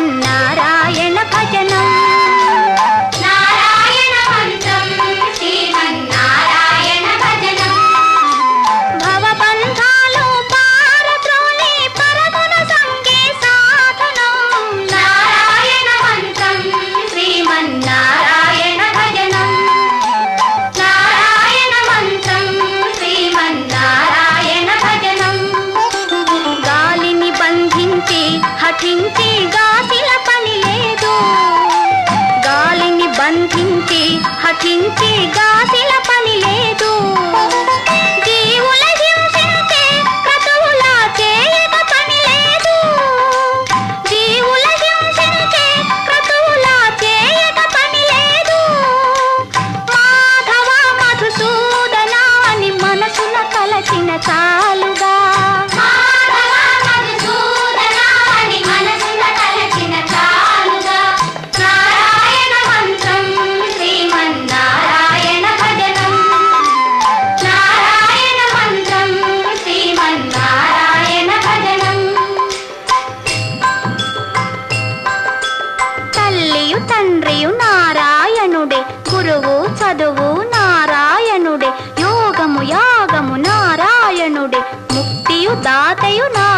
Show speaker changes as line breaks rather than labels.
கண்ணா పాటించి గాసిల పని లేదు. గాలిని బంధించి హఠించి గాసిల పని లేదు. తాతయు నా